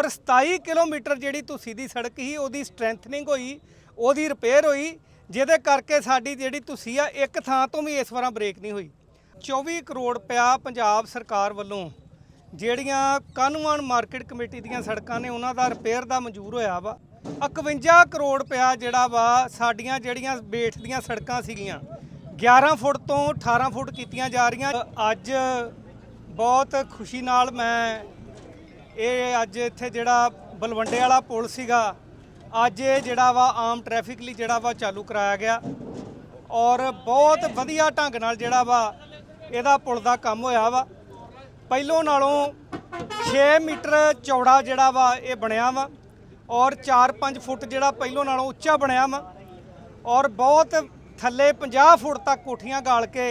ਪਰ 27 ਕਿਲੋਮੀਟਰ ਜਿਹੜੀ ਤੁਸੀਂ ਦੀ ਸੜਕ ਸੀ, ਉਹਦੀ ਸਟਰੈਂਥਨਿੰਗ ਹੋਈ, ਉਹਦੀ ਰਿਪੇਅਰ ਹੋਈ, ਜਿਹਦੇ ਕਰਕੇ ਸਾਡੀ ਜਿਹੜੀ ਤੁਸੀਂ ਆ, ਇੱਕ ਥਾਂ ਤੋਂ ਵੀ ਇਸ ਵਾਰਾਂ ਬ੍ਰੇਕ ਨਹੀਂ ਹੋਈ। 24 ਕਰੋੜ ਰੁਪਇਆ ਪੰਜਾਬ ਸਰਕਾਰ ਵੱਲੋਂ, ਜਿਹੜੀਆਂ ਕਾਨੂੰਨ ਮਾਰਕੀਟ ਕਮੇਟੀ ਦੀਆਂ ਸੜਕਾਂ ਨੇ, ਉਹਨਾਂ ਦਾ ਰਿਪੇਅਰ ਦਾ ਮਨਜ਼ੂਰ ਹੋਇਆ ਵਾ। 51 ਕਰੋੜ ਰੁਪਇਆ ਜਿਹੜਾ ਵਾ, ਸਾਡੀਆਂ ਜਿਹੜੀਆਂ ਬੇਠ ਦੀਆਂ ਸੜਕਾਂ ਸੀਗੀਆਂ 11 ਫੁੱਟ ਤੋਂ 18 ਫੁੱਟ ਕੀਤੀਆਂ ਜਾ ਰਹੀਆਂ। ਅੱਜ ਬਹੁਤ ਖੁਸ਼ੀ ਨਾਲ ਮੈਂ ਇਹ ਅੱਜ ਇੱਥੇ ਜਿਹੜਾ ਬਲਵੰਡੇ ਵਾਲਾ ਪੁਲ ਸੀਗਾ, ਅੱਜ ਇਹ ਜਿਹੜਾ ਵਾ ਆਮ ਟ੍ਰੈਫਿਕ ਲਈ ਜਿਹੜਾ ਵਾ ਚਾਲੂ ਕਰਾਇਆ ਗਿਆ ਔਰ ਬਹੁਤ ਵਧੀਆ ਢੰਗ ਨਾਲ ਜਿਹੜਾ ਵਾ ਇਹਦਾ ਪੁਲ ਦਾ ਕੰਮ ਹੋਇਆ ਵਾ। ਪਹਿਲੋਂ ਨਾਲੋਂ 6 ਮੀਟਰ ਚੌੜਾ ਜਿਹੜਾ ਵਾ ਇਹ ਬਣਿਆ ਵਾ ਔਰ 4-5 ਫੁੱਟ ਜਿਹੜਾ ਪਹਿਲੋਂ ਨਾਲੋਂ ਉੱਚਾ ਬਣਿਆ ਵਾ ਔਰ ਬਹੁਤ ਥੱਲੇ 50 ਫੁੱਟ ਤੱਕ ਕੋਠੀਆਂ ਗਾਲ ਕੇ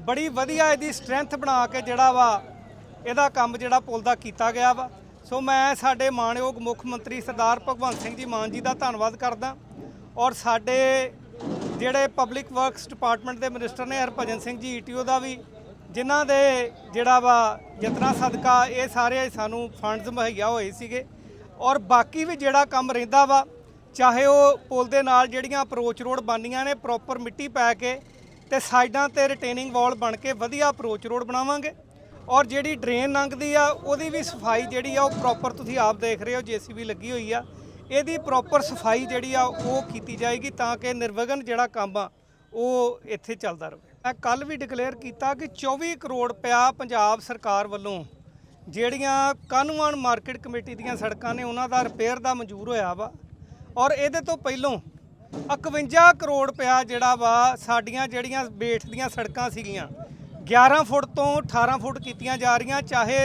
ਬੜੀ ਵਧੀਆ ਇਹਦੀ ਸਟਰੈਂਥ ਬਣਾ ਕੇ ਜਿਹੜਾ ਵਾ ਇਹਦਾ ਕੰਮ ਜਿਹੜਾ ਪੁਲ ਦਾ ਕੀਤਾ ਗਿਆ ਵਾ। ਸੋ ਮੈਂ ਸਾਡੇ ਮਾਣਯੋਗ ਮੁੱਖ ਮੰਤਰੀ ਸਰਦਾਰ ਭਗਵੰਤ ਸਿੰਘ ਜੀ ਮਾਨ ਜੀ ਦਾ ਧੰਨਵਾਦ ਕਰਦਾ। ਔਰ ਸਾਡੇ ਜਿਹੜੇ ਪਬਲਿਕ ਵਰਕਸ ਡਿਪਾਰਟਮੈਂਟ ਦੇ ਮਿਨਿਸਟਰ ਨੇ ਹਰਭਜਨ ਸਿੰਘ ਜੀ ਈਟੀਓ ਦਾ ਵੀ, ਜਿਨ੍ਹਾਂ ਦੇ ਜਿਹੜਾ ਵਾ ਯਤਨਾ ਸਦਕਾ ਇਹ ਸਾਰੇ ਸਾਨੂੰ ਫੰਡਸ ਮੁਹੱਈਆ ਹੋਏ ਸੀਗੇ। ਔਰ ਬਾਕੀ ਵੀ ਜਿਹੜਾ ਕੰਮ ਰਹਿੰਦਾ ਵਾ, ਚਾਹੇ ਉਹ ਪੁਲ ਦੇ ਨਾਲ ਜਿਹੜੀਆਂ ਅਪਰੋਚ ਰੋਡ ਬਣਨੀਆਂ ਨੇ ਪ੍ਰੋਪਰ ਮਿੱਟੀ ਪੈ ਕੇ ਤੇ ਸਾਈਡਾਂ ਤੇ ਰਿਟੇਨਿੰਗ ਵਾਲ ਬਣ ਕੇ ਵਧੀਆ ਅਪਰੋਚ ਰੋਡ ਬਣਾਵਾਂਗੇ। ਔਰ ਜਿਹੜੀ ਡਰੇਨ ਲੰਘਦੀ ਆ, ਉਹਦੀ ਵੀ ਸਫ਼ਾਈ ਜਿਹੜੀ ਆ, ਉਹ ਪ੍ਰੋਪਰ ਤੁਸੀਂ ਆਪ ਦੇਖ ਰਹੇ ਹੋ, ਜੀਸੀਬੀ ਲੱਗੀ ਹੋਈ ਆ। ਇਹਦੀ ਪ੍ਰੋਪਰ ਸਫ਼ਾਈ ਜਿਹੜੀ ਆ, ਉਹ ਕੀਤੀ ਜਾਏਗੀ ਤਾਂ ਕਿ ਨਿਰਵਿਘਨ ਜਿਹੜਾ ਕੰਮ ਆ, ਉਹ ਇੱਥੇ ਚੱਲਦਾ ਰਹੇ। ਮੈਂ ਕੱਲ ਵੀ ਡਿਕਲੇਅਰ ਕੀਤਾ ਕਿ 24 ਕਰੋੜ ਰੁਪਇਆ ਪੰਜਾਬ ਸਰਕਾਰ ਵੱਲੋਂ, ਜਿਹੜੀਆਂ ਕਾਨੂੰਨ ਮਾਰਕੀਟ ਕਮੇਟੀ ਦੀਆਂ ਸੜਕਾਂ ਨੇ, ਉਹਨਾਂ ਦਾ ਰਿਪੇਅਰ ਦਾ ਮਨਜ਼ੂਰ ਹੋਇਆ ਵਾ। ਔਰ ਇਹਦੇ ਤੋਂ ਪਹਿਲੋਂ 51 ਕਰੋੜ ਰੁਪਇਆ ਜਿਹੜਾ ਵਾ, ਸਾਡੀਆਂ ਜਿਹੜੀਆਂ ਬੇਠ ਦੀਆਂ ਸੜਕਾਂ ਸੀਗੀਆਂ 11 ਫੁੱਟ ਤੋਂ 18 ਫੁੱਟ ਕੀਤੀਆਂ ਜਾ ਰਹੀਆਂ ਚਾਹੇ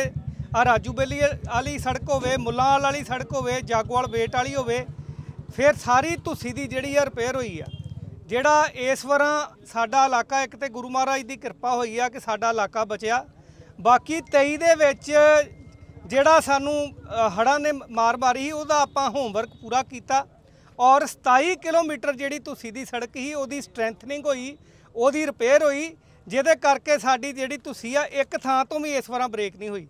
ਆ ਰਾਜੂ ਬੇਲੀ ਵਾਲੀ ਸੜਕ ਹੋਵੇ ਮੁੱਲਾਂਵਾਲ ਵਾਲੀ ਸੜਕ ਹੋਵੇ ਜਾਗੋਵਾਲ ਵੇਟ ਵਾਲੀ ਹੋਵੇ ਫਿਰ ਸਾਰੀ ਧੁੱਸੀ ਦੀ ਜਿਹੜੀ ਆ ਰਿਪੇਅਰ ਹੋਈ ਆ। ਜਿਹੜਾ ਇਸ ਵਾਰਾਂ ਸਾਡਾ ਇਲਾਕਾ ਇੱਕ ਤੇ ਗੁਰੂ ਮਹਾਰਾਜ ਦੀ ਕਿਰਪਾ ਹੋਈ ਆ ਕਿ ਸਾਡਾ ਇਲਾਕਾ ਬਚਿਆ। ਬਾਕੀ 23 ਦੇ ਵਿੱਚ ਜਿਹੜਾ ਸਾਨੂੰ ਅ, ਹੜ੍ਹਾਂ ਨੇ ਮਾਰ ਮਾਰੀ ਸੀ ਉਹਦਾ ਆਪਾਂ ਹੋਮਵਰਕ ਪੂਰਾ ਕੀਤਾ। ਔਰ 27 ਕਿਲੋਮੀਟਰ ਜਿਹੜੀ ਤੁਸੀਂ ਦੀ ਸੜਕ ਸੀ ਉਹਦੀ ਸਟਰੈਂਥਨਿੰਗ ਹੋਈ ਉਹਦੀ ਰਿਪੇਅਰ ਹੋਈ। ਜਿਹਦੇ ਕਰਕੇ ਸਾਡੀ ਜਿਹੜੀ ਤੁਸੀਂ ਆ, ਇੱਕ ਥਾਂ ਤੋਂ ਵੀ ਇਸ ਵਾਰਾਂ ਬ੍ਰੇਕ ਨਹੀਂ ਹੋਈ।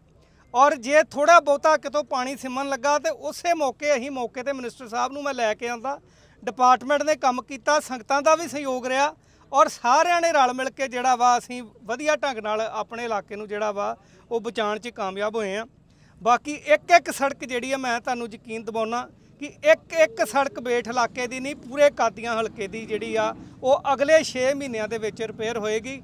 ਔਰ ਜੇ ਥੋੜਾ ਬਹੁਤਾ ਕਿਤੋਂ ਪਾਣੀ ਸਿਮਣ ਲੱਗਾ ਤੇ ਉਸੇ ਮੌਕੇ ਅਸੀਂ ਮੌਕੇ ਤੇ ਮਿਨਿਸਟਰ ਸਾਹਿਬ ਨੂੰ ਮੈਂ ਲੈ ਕੇ ਆਂਦਾ। ਡਿਪਾਰਟਮੈਂਟ ਨੇ ਕੰਮ ਕੀਤਾ, ਸੰਗਤਾਂ ਦਾ ਵੀ ਸਹਿਯੋਗ ਰਿਹਾ ਔਰ ਸਾਰਿਆਂ ਨੇ ਰਲ ਮਿਲ ਕੇ ਜਿਹੜਾ ਵਾ ਅਸੀਂ ਵਧੀਆ ਢੰਗ ਨਾਲ ਆਪਣੇ ਇਲਾਕੇ ਨੂੰ ਜਿਹੜਾ ਵਾ ਉਹ ਬਚਾਉਣ 'ਚ ਕਾਮਯਾਬ ਹੋਏ ਆ। ਬਾਕੀ ਇੱਕ ਇੱਕ ਸੜਕ ਜਿਹੜੀ ਆ, ਮੈਂ ਤੁਹਾਨੂੰ ਯਕੀਨ ਦਿਵਾਉਣਾ ਕਿ ਇੱਕ ਇੱਕ ਸੜਕ ਬੇਠ ਇਲਾਕੇ ਦੀ ਨਹੀਂ, ਪੂਰੇ ਕਾਦੀਆਂ ਹਲਕੇ ਦੀ ਜਿਹੜੀ ਆ, ਉਹ ਅਗਲੇ 6 ਮਹੀਨਿਆਂ ਦੇ ਵਿੱਚ ਰਿਪੇਅਰ ਹੋਏਗੀ।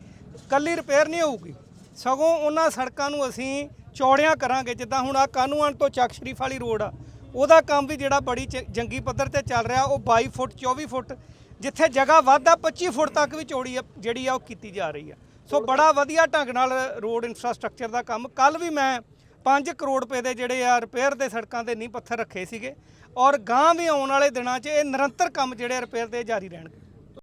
ਕੱਲੀ ਰਿਪੇਅਰ ਨਹੀਂ ਹੋਊਗੀ। ਸਗੋਂ ਉਹਨਾਂ ਸੜਕਾਂ ਨੂੰ ਅਸੀਂ ਚੌੜਿਆਂ ਕਰਾਂਗੇ। ਜਿੱਦਾਂ ਹੁਣ ਆ ਕਾਨੂੰਨ ਤੋਂ ਚੱਕ ਸ਼ਰੀਫ ਵਾਲੀ ਰੋਡ ਆ, ਉਹਦਾ ਕੰਮ ਵੀ ਜਿਹੜਾ ਬੜੀ ਚ- ਜੰਗੀ ਪੱਧਰ ਤੇ ਚੱਲ ਰਿਹਾ, ਉਹ 22 ਫੁੱਟ 24 ਫੁੱਟ, ਜਿੱਥੇ ਜਗ੍ਹਾ ਵੱਧ ਆ 25 ਫੁੱਟ ਤੱਕ ਵੀ ਚੌੜੀ ਜਿਹੜੀ ਆ ਉਹ ਕੀਤੀ ਜਾ ਰਹੀ ਆ। ਸੋ ਬੜਾ ਵਧੀਆ ਢੰਗ ਨਾਲ ਰੋਡ ਇਨਫਰਾਸਟ੍ਰਕਚਰ ਦਾ ਕੰਮ। ਕੱਲ ਵੀ ਮੈਂ 5 ਕਰੋੜ ਰੁਪਏ ਦੇ ਜਿਹੜੇ ਆ ਰਿਪੇਅਰ ਦੇ ਸੜਕਾਂ ਦੇ ਨੀਂਹ ਪੱਥਰ ਰੱਖੇ ਸੀਗੇ, ਔਰ ਗਾਂ ਵੀ ਆਉਣ ਵਾਲੇ ਦਿਨਾਂ 'ਚ ਇਹ ਨਿਰੰਤਰ ਕੰਮ ਜਿਹੜੇ ਰਿਪੇਅਰ ਦੇ ਜਾਰੀ ਰਹਿਣਗੇ।